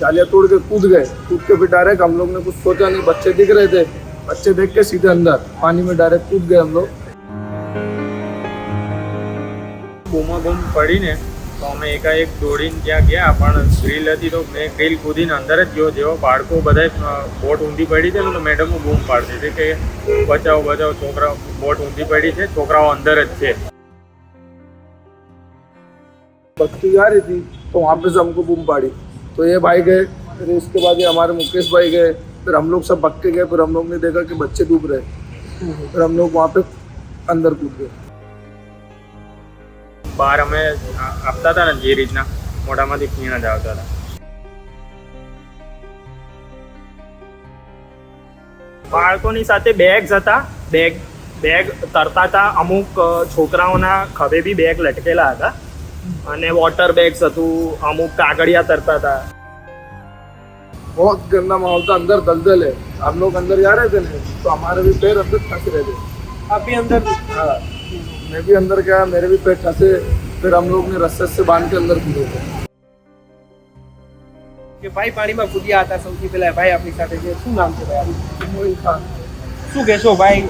जालियां तोड़ के कूद गए कूद के फिर डायरेक्ट हम लोग ने कुछ सोचा नहीं बच्चे दिख रहे थे बच्चे देख के सीधे अंदर पानी में डायरेक्ट कूद गए हम लोग બૂમાબૂમ પડીને તો અમે એકાએક દોડીને ત્યાં ગયા પણ ગ્રીલ હતી તો મેં ગ્રીલ કૂદીને અંદર જ ગયો જેવો બાળકો બધા બોટ ઊંધી પડી છે ને તો મેડમો બૂમ પાડતી હતી કે બચાવો બચાવો છોકરા બોટ ઊંધી પડી છે છોકરાઓ અંદર જ છે बच्ची आ रही थी तो वहाँ पे से हमको बूम पाड़ी तो ये भाई गए फिर इसके बाद ये हमारे मुकेश भाई गए फिर हम लोग सब भग के गए फिर हम लोग ने देखा कि बच्चे डूब रहे फिर हम लोग वहाँ पे अंदर कूद गए બહાર અમે આ- આપતા હતા ને જે રીતના મોઢામાંથી ખીણા જ આવતા હતા બાળકોની સાથે બેગ્સ હતા બેગ બેગ તરતા હતા અમુક અ, છોકરાઓના ખભે બી બેગ લટકેલા હતા અને વોટર બેગ્સ હતું અમુક કાગળિયા તરતા હતા बहुत गंदा माहौल था अंदर दलदल है हम लोग अंदर जा रहे थे ना तो हमारे भी पैर अंदर फंस रहे थे आप भी अंदर हाँ मैं भी अंदर गया मेरे भी पैर फंसे फिर हम लोग ने रस्से से बांध के अंदर कूदे थे કે ભાઈ પાણીમાં કૂદ્યા હતા સૌથી પહેલા ભાઈ આપણી સાથે છે શું નામ છે ભાઈ આપનું? वही था શું કહેશો ભાઈ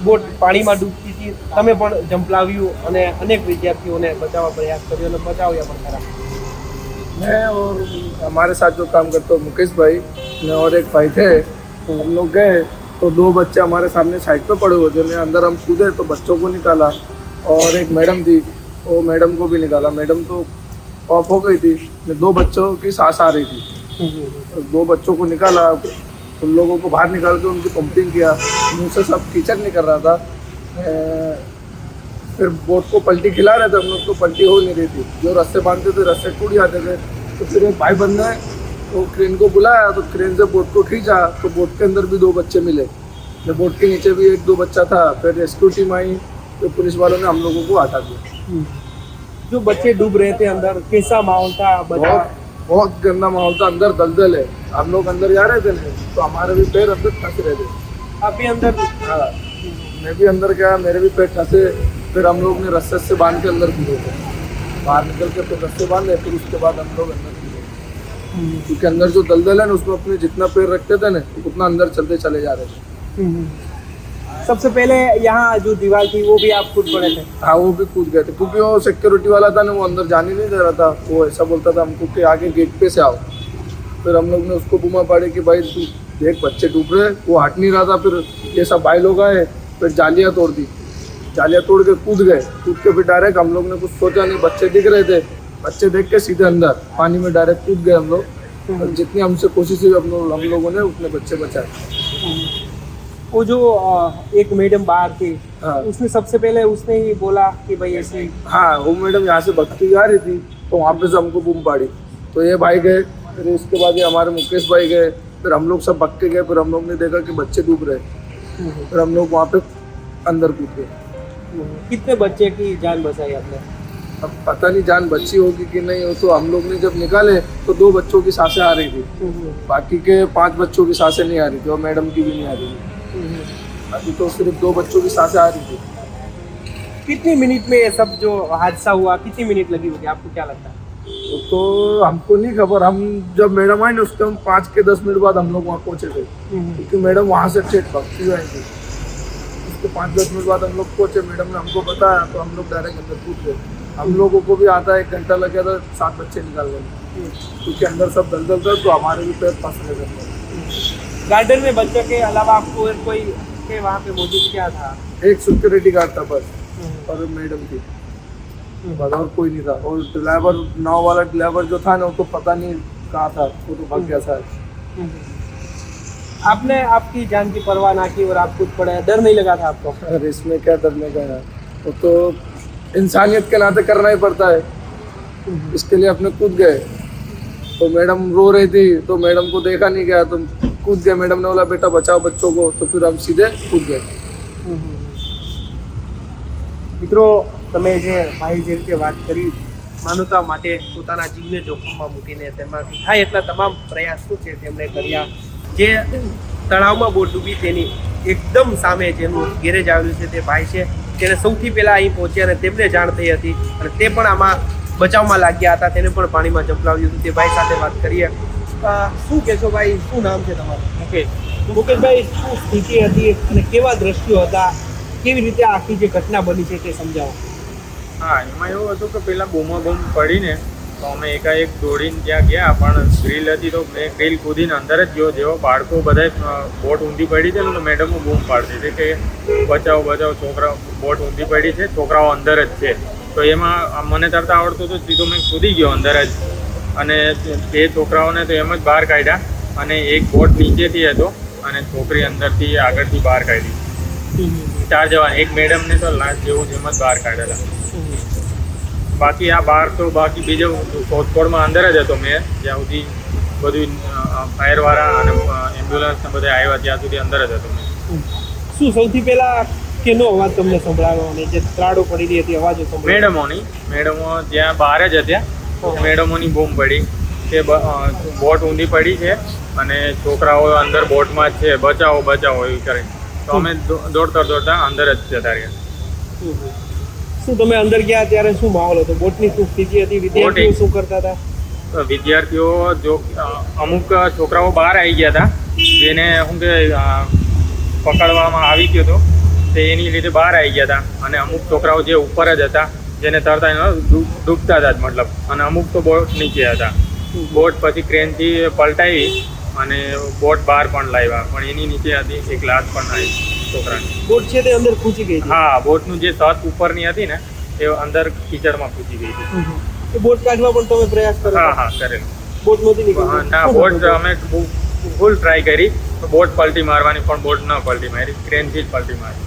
બોટ પાણીમાં ડૂબતી હતી તમે પણ જંપલાવ્યું અને અનેક વિદ્યાર્થીઓને બચાવવા પ્રયાસ કર્યો અને બચાવ્યા પણ ખરા मैं और हमारे साथ जो काम करते हो मुकेश भाई मैं और एक भाई थे तो हम लोग गए तो दो बच्चे हमारे सामने साइड पे पड़े हुए थे मैं अंदर हम कूदे तो बच्चों को निकाला और एक मैडम थी वो मैडम को भी निकाला मैडम तो ऑफ हो गई थी मैं दो बच्चों की सांस आ रही थी तो दो बच्चों को निकाला उन लोगों को बाहर निकाल के उनकी पंपिंग किया। मुँह से सब कीचड़ निकल रहा था। फिर बोट को पलटी खिला रहे थे हम लोग तो पलटी हो नहीं रही थी। जो रस्से बांधते थे रस्से टूट जाते थे। तो फिर एक भाई बंद ने तो क्रेन को बुलाया तो क्रेन से बोट को खींचा। तो बोट के अंदर भी दो बच्चे मिले। तो बोट के नीचे भी एक दो बच्चा था फिर रेस्क्यू टीम आई तो पुलिस वालों ने हम लोगों को हटा दिया। जो बच्चे डूब रहे थे अंदर कैसा माहौल था? बहुत बहुत गंदा माहौल था अंदर दलदल है। हम लोग अंदर जा रहे थे ना तो हमारे भी पैर अंदर फंस रहे थे। आप भी अंदर हाँ मैं भी अंदर गया मेरे भी पैर फंसे फिर हम लोग ने रस्से से बाँध के अंदर कूदे थे बाहर निकल के फिर रस्से बांधे फिर उसके बाद हम लोग अंदर कूदे क्योंकि अंदर जो दलदल है ना उसमें अपने जितना पैर रखते थे ना उतना अंदर चलते चले जा रहे थे। सबसे पहले यहाँ जो दीवार थी वो भी आप खुद पड़े थे? हाँ वो भी कूद गए थे। क्योंकि वो सिक्योरिटी वाला था ना वो अंदर जाने नहीं दे रहा था। वो ऐसा बोलता था हमको कि आगे गेट पे से आओ। फिर हम लोग ने उसको बुमा पाड़ी कि भाई तू देख बच्चे डूब रहे वो हट नहीं रहा था। फिर ये सब भाई लोग आए फिर जालियाँ तोड़ दी। जालियाँ तोड़ के कूद गए। कूद के फिर डायरेक्ट हम लोग ने कुछ सोचा नहीं। बच्चे दिख रहे थे। बच्चे देख के सीधे अंदर पानी में डायरेक्ट कूद गए हम लोग। जितनी हमसे कोशिश हुई हम लोगों ने उतने बच्चे बचाए। वो जो एक मैडम बाहर थी हाँ। उसने सबसे पहले उसने ही बोला कि भाई ऐसे हाँ। वो मैडम यहाँ से भक्ति जा रही थी तो वहाँ पे से हमको बूम पाड़ी। तो ये भाई गए फिर इसके बाद ये हमारे मुकेश भाई गए फिर हम लोग सब भग के गए फिर हम लोग ने देखा कि बच्चे डूब रहे फिर हम लोग वहाँ पे अंदर कूद गए। कितने बच्चे की जान बचाई आपने? अब पता नहीं जान बच्ची होगी कि नहीं हो तो हम लोग ने जब निकाले तो दो बच्चों की साँसें आ रही थी। बाकी के पाँच बच्चों की साँसें नहीं आ रही थी और मैडम की भी नहीं आ रही थी। अभी तो सिर्फ़ दो बच्चों की साँसें आ रही थी कितनी मिनट में ये सब जो हादसा हुआ कितनी मिनट लगी होगी? आपको क्या लगता है? तो हमको नहीं खबर। हम जब मैडम आई ना उसके हम पाँच के दस मिनट बाद हम लोग वहाँ पहुँचे थे। क्योंकि मैडम वहाँ से ठेठ भक्ति आई थी उसके पाँच दस मिनट बाद हम लोग पहुँचे। मैडम ने हमको बताया तो हम लोग डायरेक्ट अंदर कूद गए। हम लोगों को भी आता एक घंटा लग गया था सात बच्चे निकाल गए क्योंकि अंदर सब दलदल था तो हमारे भी पैर फंस अंदर। गार्डन में बच्चों के अलावा आपको और कोई के वहाँ पे मौजूद क्या था? एक सिक्योरिटी गार्ड था बस और मैडम थी। बस और कोई नहीं था। और ड्राइवर नाव वाला ड्राइवर जो था ना तो पता नहीं कहाँ था वो तो भाग गया था आपने आपकी जान की परवाह ना की और आप खुद पड़े डर नहीं लगा था आपको? अरे इसमें क्या डरने का है वो तो इंसानियत के नाते करना ही पड़ता है। इसके लिए अपने कूद गए। तो मैडम रो रही थी तो मैडम को देखा नहीं गया तो कूद गए मैडम ने बोला बेटा बचाओ बच्चों को तो फिर हम सीधे कूद गए મિત્રો તમે જે ભાઈ જે રીતે વાત કરી માનવતા માટે પોતાના જીવને જોખમમાં મૂકીને તેમાંથી થાય એટલા તમામ પ્રયાસો છે તેમણે કર્યા જે તળાવમાં બોટ ડૂબી તેની એકદમ સામે જેનું ગેરેજ આવેલું છે તે ભાઈ છે તેને સૌથી પહેલાં અહીં પહોંચ્યા અને તેમને જાણ થઈ હતી અને તે પણ આમાં બચાવમાં લાગ્યા હતા તેને પણ પાણીમાં ઝંપલાવ્યું હતું તે ભાઈ સાથે વાત કરીએ અ, શું કહેશો ભાઈ? શું નામ છે તમારું? મુકેશ. મુકેશભાઈ શું સ્થિતિ હતી અને કેવા દ્રશ્યો હતા? કેવી રીતે આખી જે ઘટના બની છે તે સમજાવો. હા એમાં એવું હતું કે પેલા બૂમા બૂમ પડીને તો અમે એકાએક દોડીને ત્યાં ગયા પણ ગ્રીલ હતી તો મેં ગ્રીલ કૂદીને અંદર જ ગયો. જેવો બાળકો બધા બોટ ઊંધી પડી છે ને તો મેડમો બૂમ પાડતી હતી કે બચાવો બચાવો છોકરા બોટ ઊંધી પડી છે છોકરાઓ અંદર જ છે. તો એમાં મને તરતા આવડતું હતું સીધો મેં કૂદી ગયો અંદર જ. અને બે છોકરાઓને તો એમ જ બહાર કાઢ્યા અને એક બોટ નીચેથી હતો અને છોકરી અંદરથી આગળથી બહાર કાઢી. ચાર જવાન એક મેડમને તો લાસ્ટ જેવું જ એમ જ બહાર કાઢેલા. બાકી આ બહાર તો બાકી બીજો શોધખોળમાં અંદર જ હતો મેં જ્યાં સુધી બધું ફાયરવાળા અને એમ્બ્યુલન્સ ને બધા આવ્યા ત્યાં સુધી અંદર જ હતો મેં. શું સૌથી પહેલા કેનો અવાજ તમને સંભળાવ્યો અને જે ત્રાડો પડી રહી હતી અવાજો મેડમોની મેડમો જ્યાં બહાર જ હતા મેડમોની બૂમ પડી કે બોટ ઊંધી પડી છે અને છોકરાઓ અંદર બોટમાં જ છે. બચાવો બચાવો એવું કરે. તો અમે દોડતા દોડતા અંદર જ જતા રહ્યા. શું તમે અંદર ગયા ત્યારે શું માહોલ હતો? બોટની શું સ્થિતિ હતી વિદ્યાર્થીઓ. શું કરતા હતા? વિદ્યાર્થીઓ જો અમુક છોકરાઓ બહાર આવી ગયા હતા. જેને શું કે પકડવામાં આવી ગયો હતો. તે એની લીધે બહાર આવી ગયા હતા. અને અમુક છોકરાઓ જે ઉપર જ હતા જેને તરતા ડૂબતા હતા જ મતલબ. અને અમુક તો બોટ નીચે હતા. બોટ પછી ક્રેનથી પલટાવી અને બોટ બહાર પણ લાવ્યા. પણ એની નીચે હતી એક લાશ પણ આવી છોકરાની. બોટ છે તે અંદર ખૂંચી ગઈ હા બોટનું જે સત ઉપરની હતી ને એ અંદર કીચડમાં પૂછી ગઈ હતી. બોટ કાઢવા પણ તમે પ્રયાસ કરો હા હા કરેલું. બોટ નહોતી નીકળી? ના બોટ અમે ફૂલ ટ્રાય કરી. બોટ પલટી મારવાની પણ બોટ ન પલટી મારી. ક્રેનથી જ પલટી મારી.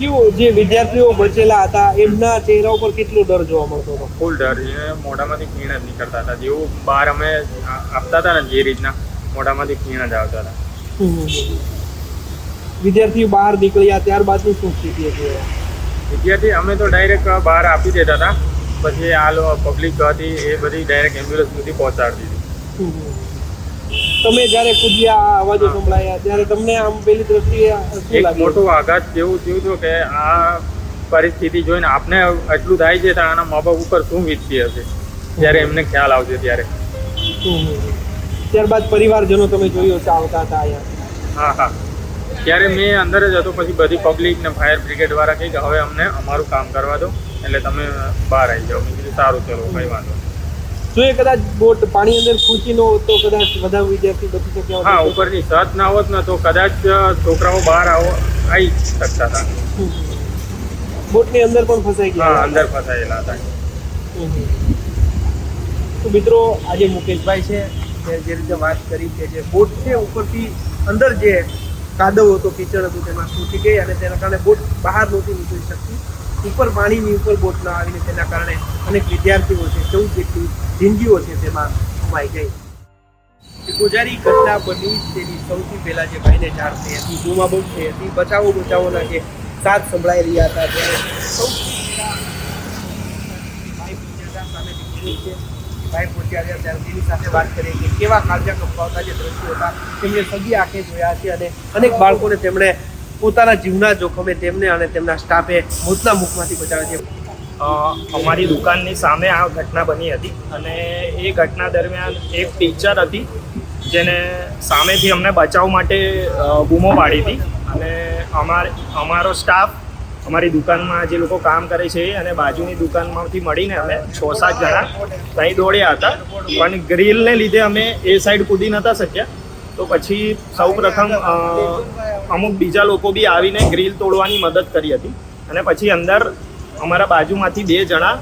કેવું જે વિદ્યાર્થીઓ બચેલા હતા એમના ચહેરા ઉપર કેટલો ડર જોવા મળતો હતો? ફૂલ ડર. એ મોઢામાંથી ખીણ જ નીકળતા હતા. જેવું બહાર અમે આપતા હતા ને જે રીતના મોઢામાંથી ખીણ જ આવતા હતા. વિદ્યાર્થીઓ બહાર નીકળ્યા ત્યારબાદ શું સ્થિતિ હતી? વિદ્યાર્થી અમે તો ડાયરેક્ટ બહાર આપી દેતા હતા. પછી આ પબ્લિક હતી એ બધી ડાયરેક્ટ એમ્બ્યુલન્સ સુધી પહોંચાડતી હતી. તમે જ્યારે કૂદ્યા આ અવાજો સંભળાયા ત્યારે તમને આમ પેલી દ્રષ્ટિએ એક લાગ્યું? આઘાત જેવું થયું હતું કે આ પરિસ્થિતિ જોઈને આપને એટલું થાય છે તો આના મા બાપ ઉપર શું વીતતી હશે? જ્યારે એમને ખ્યાલ આવશે ત્યારે. ત્યારબાદ પરિવારજનો તમે જોયો છે આવતા હતા અહીંયા. હા હા. ત્યારે મેં અંદર જ હતો પછી બધી પબ્લિક ને ફાયર બ્રિગેડ વાળા કહી કે હવે અમને અમારું કામ કરવા દો એટલે તમે બહાર આવી જાઓ. મેં કીધું સારું ચલો કઈ વાંધો. જો એ કદાચ બોટ પાણી અંદર ખૂંચી ન હોત તો કદાચ બધા વિદ્યાર્થી બચી શક્યા હા ઉપરની છત ના હોત ને તો કદાચ છોકરાઓ બહાર આવો આવી શકતા હતા. બોટની અંદર પણ ફસાઈ હા ગયા અંદર ફસાયેલા હતા. તો મિત્રો આજે મુકેશભાઈ છે મેં જે રીતે વાત કરી કે જે બોટ છે ઉપરથી અંદર જે કાદવ હતો કિચડ હતું તેમાં તૂટી ગઈ અને તેના કારણે બોટ બહાર નહોતી નીકળી શકતી. ઉપર પાણીની ઉપર બોટ ન આવીને તેના કારણે અનેક વિદ્યાર્થીઓ છે, ચૌદ જેટલી જિંદગીઓ છે તેમાં ગુમાઈ ગઈ. ગુજારી ઘટના બની તેની સૌથી પહેલા જે ભાઈને જાણ થઈ હતી બૂમાબૂમ થઈ હતી. બચાવો, બચાવોના જે સાથ સંભળાઈ રહ્યા હતા ત્યારે સૌથી ભાઈ પહોંચ્યા હતા ત્યારે તેની સાથે વાત કરી કે કેવા કાળજા કંપાવતા જે દ્રશ્યો હતા તેમણે સગી આંખે જોયા છે અને અનેક બાળકોને તેમણે પોતાના જીવના જોખમે તેમને અને તેમના સ્ટાફે મોતના મુખમાંથી બચાવ્યા છે. અમારી દુકાનની સામે આ ઘટના બની હતી અને એ ઘટના દરમિયાન એક ટીચર હતી જેને સામેથી અમને બચાવ માટે બૂમો પાડી હતી અને અમાર, અમારો સ્ટાફ અમારી દુકાનમાં જે લોકો કામ કરે છે અને બાજુની દુકાનમાંથી મળીને અમે છ સાત જણા ત્યાં દોડ્યા હતા. પણ ગ્રીલને લીધે અમે એ સાઈડ કૂદી નહોતા શક્યા. તો પછી સૌ પ્રથમ અમુક બીજા લોકો બી આવીને ગ્રીલ તોડવાની મદદ કરી હતી. અને પછી અંદર અમારા બાજુમાંથી બે જણા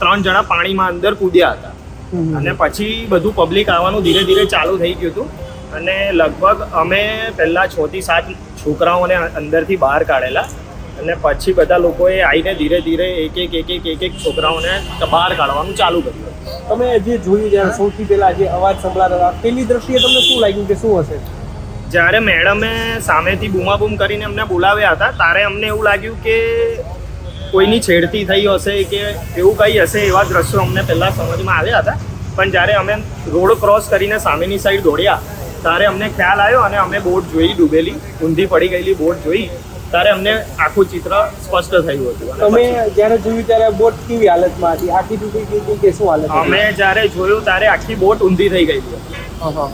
ત્રણ જણા પાણીમાં અંદર કૂદ્યા હતા. અને પછી બધું પબ્લિક આવવાનું ધીરે ધીરે ચાલુ થઈ ગયું હતું. અને લગભગ અમે પહેલાં છ થી સાત છોકરાઓને અંદરથી બહાર કાઢેલા. અને પછી બધા લોકોએ આવીને ધીરે ધીરે એક એક એક એક એક એક છોકરાઓને બહાર કાઢવાનું ચાલુ કર્યું. તમે જે જોયું જ્યારે સૌથી પહેલા જે અવાજ સંભળાતા હતા પેલી દ્રષ્ટિએ તમને શું લાગ્યું કે શું હશે? જ્યારે મેડમે સામેથી બૂમાબૂમ કરીને અમને બોલાવ્યા હતા ત્યારે અમને એવું લાગ્યું કે કોઈની છેડતી થઈ હશે કે એવું કંઈ હશે એવા દ્રશ્યો અમને પહેલાં સમજમાં આવ્યા હતા. પણ જ્યારે અમે રોડ ક્રોસ કરીને સામેની સાઈડ દોડ્યા ત્યારે અમને ખ્યાલ આવ્યો અને અમે બોટ જોઈ ડૂબેલી ઊંધી પડી ગયેલી બોટ જોઈ. ત્યારે અમને આખું ચિત્ર સ્પષ્ટ થયું હતું. તમે જ્યારે જોયું ત્યારે બોટ કેવી હાલતમાં હતી? આખી તૂટી ગઈ હતી કે શું હાલત અમે જ્યારે જોયું ત્યારે આખી બોટ ઊંધી થઈ ગઈ હતી.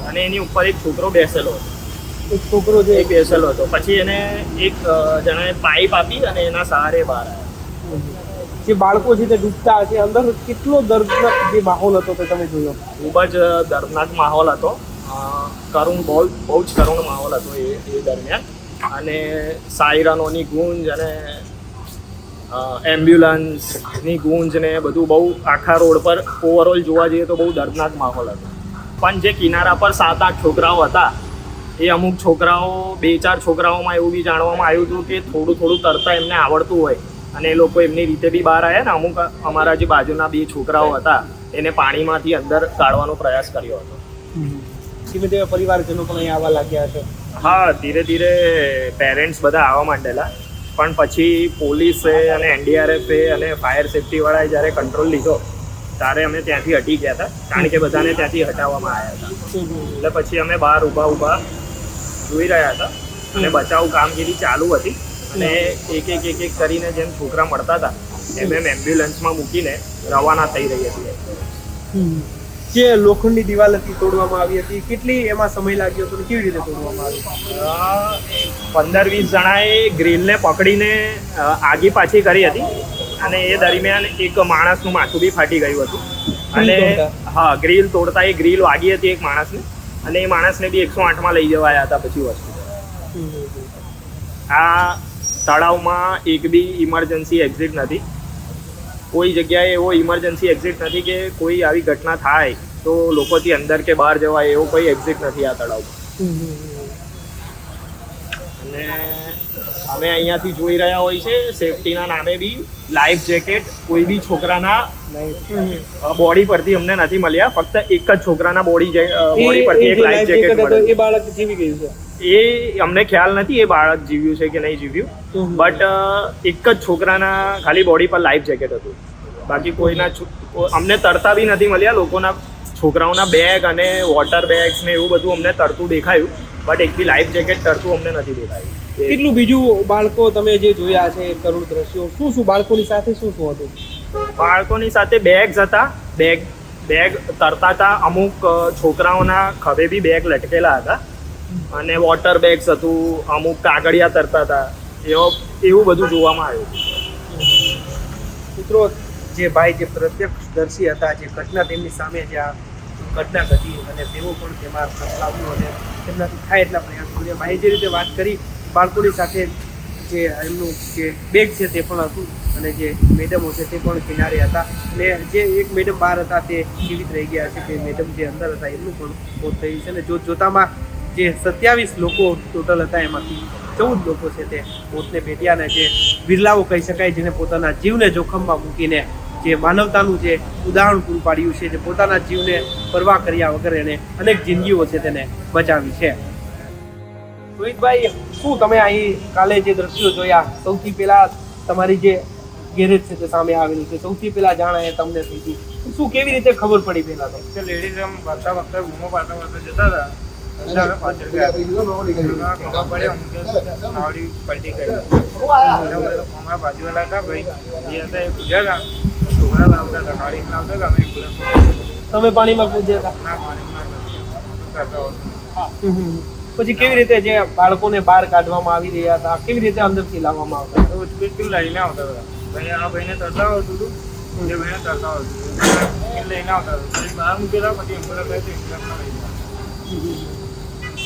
અને એની ઉપર એક છોકરો બેસેલો હતો. એક છોકરો જે બેસેલો હતો. પછી એને એક જણાએ પાઇપ આપી અને એના સહારે બહાર આવ્યા. જે બાળકો છે તે ડૂબતા હશે. અંદર કેટલો દર્દનાક જે માહોલ હતો તે તમે જોયો? ખૂબ જ દર્દનાક માહોલ હતો. કરુણ બહુ બહુ જ કરુણ માહોલ હતો એ એ દરમિયાન. અને સાયરનોની ગુંજ અને એમ્બ્યુલન્સની ગુંજ ને બધું બહુ આખા રોડ પર ઓવરઓલ જોવા જઈએ તો બહુ દર્દનાક માહોલ હતો. પણ જે કિનારા પર સાત આઠ છોકરાઓ હતા, એ અમુક છોકરાઓ, બે ચાર છોકરાઓમાં એવું બી જાણવામાં આવ્યું હતું કે થોડું થોડું તરતા એમને આવડતું હોય અને એ લોકો એમની રીતે બી બહાર આવ્યા ને અમુક, અમારા જે બાજુના બે છોકરાઓ હતા, એને પાણીમાંથી અંદર કાઢવાનો પ્રયાસ કર્યો હતો. ધીમે પરિવારજનો પણ અહીંયા આવવા લાગ્યા છે હા ધીરે ધીરે પેરેન્ટ્સ બધા આવવા માંડેલા. પણ પછી પોલીસે અને એનડીઆરએફે અને ફાયર સેફટીવાળાએ જ્યારે કંટ્રોલ લીધો ત્યારે અમે ત્યાંથી હટી ગયા હતા. કારણ કે બધાને ત્યાંથી હટાવવામાં આવ્યા હતા. એટલે પછી અમે બહાર ઊભા ઊભા જોઈ રહ્યા હતા અને બચાવ કામગીરી ચાલુ હતી. અને એક એક એક એક કરીને જેમ છોકરા મળતા હતા એમ એમ એમ્બ્યુલન્સમાં મૂકીને રવાના થઈ રહી હતી. જે લોખંડની દિવાલ હતી તોડવામાં આવી હતી? કેટલી એમાં સમય લાગ્યો હતો કેવી રીતે તોડવામાં આવી પંદર વીસ જણાએ ગ્રીલને પકડીને આગી પાછી કરી હતી અને એ દરમિયાન એક માણસનું માથું બી ફાટી ગયું હતું. અને હા ગ્રીલ તોડતા એ ગ્રીલ વાગી હતી એક માણસને અને એ માણસને બી એકસો આઠમાં લઈ જવાયા હતા પછી વસ્તુ. આ તળાવમાં એક બી ઇમરજન્સી એક્ઝિટ નથી. કોઈ જગ્યાએ એવો ઇમરજન્સી એક્ઝિટ નથી કે કોઈ આવી ઘટના થાય તો લોકોથી અંદર કે બહાર જવાય એવો કોઈ એક્ઝિટ નથી આ તળાવમાં. અને અમે અહીંયાથી જોઈ રહ્યા હોય છે. સેફટીના નામે બી લાઈફ જેકેટ કોઈ બી છોકરાના બોડી પરથી અમને નથી મળ્યા. ફક્ત એક જ છોકરાના બોડી બોડી પરથી એક લાઈફ જેકેટ મળ્યું. એ બાળક જીવી ગયું છે. એ અમને ખ્યાલ નથી એ બાળક જીવ્યું છે કે નહીં જીવ્યું. બટ એક જ છોકરાના ખાલી બોડી પર લાઈફ જેકેટ હતું. બાકી કોઈના અમને તરતા બી નથી મળ્યા. લોકોના છોકરાઓના બેગ અને વોટર બેગ્સ ને એવું બધું અમને તરતું દેખાયું. બટ એક બી લાઈફ જેકેટ તરતું અમને નથી દેખાયું. કેટલું બીજું બાળકો તમે જે જોયા છે કરુણ દ્રશ્યો શું શું બાળકોની સાથે શું શું હતું? બાળકોની સાથે બેગ્સ હતા. બેગ બેગ તરતા હતા. અમુક છોકરાઓના ખભે બી બેગ લટકેલા હતા. અને વોટર બેગ્સ હતું. અમુક કાગળિયા તરતા હતા. એવો એવું બધું જોવામાં આવ્યું મિત્રો જે ભાઈ જે પ્રત્યક્ષદર્શી હતા જે ઘટના તેમની સામે જે આ ઘટના ઘટી અને તેઓ પણ તેમાં સંકળાવ્યું અને તેમનાથી થાય એટલા પ્રયાસ કર્યા. ભાઈ જે રીતે વાત કરી બાળકોની સાથે જે એમનું જે બેગ છે તે પણ હતું અને જે મેડમો છે તે પણ કિનારે હતા. અને જે એક મેડમ બહાર હતા તે જીવિત રહી ગયા છે. તે મેડમ જે અંદર હતા એમનું પણ મોત થયું છે. અને જોત જોતામાં જે સત્યાવીસ લોકો ટોટલ હતા એમાંથી ચૌદ લોકો છે તે મોતને ભેટ્યા અને જે બિરલાઓ કહી શકાય જેને પોતાના જીવને જોખમમાં મૂકીને જે માનવતાનું જે ઉદાહરણ પૂરું પાડ્યું છે, જે પોતાના જીવને પરવા કર્યા વગર એને અનેક જિંદગીઓ છે તેને બચાવી છે. રોહિતભાઈ શું તમે અહીં કાલે જે દ્રશ્યો જોયા? સૌથી પહેલા તમારી જે ગેરેજ છે તે સામે આવેલી છે. સૌથી પહેલા જાણાય તમને થઈ હતી શું કેવી રીતે ખબર પડી પહેલા તો? કે લેડીઝ એમ વાર્તા વાર્તા બૂમો પાડતા પાડતા જતા હતા. તમે પાણીમાં કૂદ્યા હતા? હતા પછી કેવી રીતે જે બાળકોને બહાર કાઢવામાં આવી રહ્યા હતા કેવી રીતે અંદરથી લાવવામાં આવતા બિલકુલ લઈને આવતા હતા. ભાઈ આ ભાઈને તરતા આવતું હતું એ ભાઈને તરતા આવતું હતું. લઈને આવતા હતા. પછી બહાર મૂકેલા પછી એમ્બ્યુલન્સ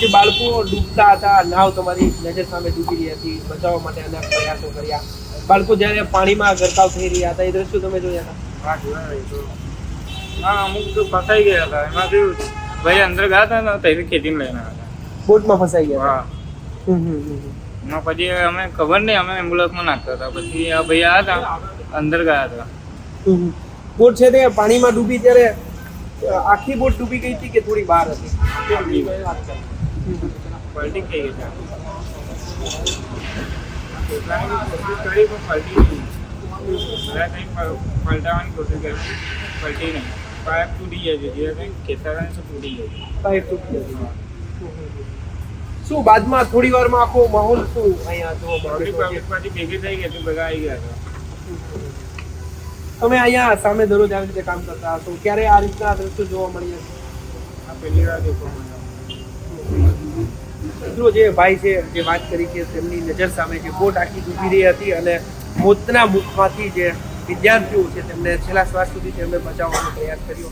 જે બાળકો ડૂબતા હતા નાવ તમારી નજર સામે ડૂબી રહી હતી બચાવવા માટે અનેક પ્રયાસો કર્યા. બાળકો જ્યારે પાણીમાં ગરકાવ થઈ રહ્યા હતા એ દ્રશ્યો તમે જોયા હતા? હા જોયા હા અમુક તો ફસાઈ ગયા હતા. એમાં કેવું ભાઈ અંદર ગયા હતા ને ત્યાંથી ખેતીમાં લઈને આવ્યા બોટમાં ફસાઈ ગયા હતા. હતા હમ, હમ, હમ, હમ. એમાં પછી અમે ખબર નહીં અમે એમ્બ્યુલન્સમાં નાખતા હતા. પછી આ ભાઈ આવ્યા હતા અંદર ગયા હતા. હમ, હમ. બોટ છે તે પાણીમાં ડૂબી ત્યારે અ, આખી બોટ ડૂબી ગઈ હતી કે થોડી બહાર હતી? પલટી થઈ ગઈ હતી પોતાની કોશિશ કરી પણ પલટી નહીં બધા કંઈ પ- પલટાવવાની કોશિશ કરી પલટી નહીં પાઇપ તૂટી જાય છે. જે કંઈ ખેતરાની છે તૂટી જાય છે પાઇપ તૂટી હતી હમ, હમ, હમ. શું બાદમાં થોડી વારમાં આખો માહોલ શું? અહીંયા જોવા મળે પબ્લિક છે? પબ્લિકમાંથી ભેગી થઈ ગઈ હતી આવી ગયા તમે અહીંયા સામે દરરોજ આવી રીતે કામ કરતા હશો? ક્યારે આ રીતના દ્રશ્યો જોવા મળી હશે આ પહેલી વાર દેખવા મિત્રો જે ભાઈ છે જે વાત કરી કે તેમની નજર સામે જે બોટ આખી ડૂબી રહી હતી અને મોતના મુખમાંથી જે વિદ્યાર્થીઓ છે તેમને છેલ્લા શ્વાસ સુધી તેમને બચાવવાનો પ્રયાસ કર્યો.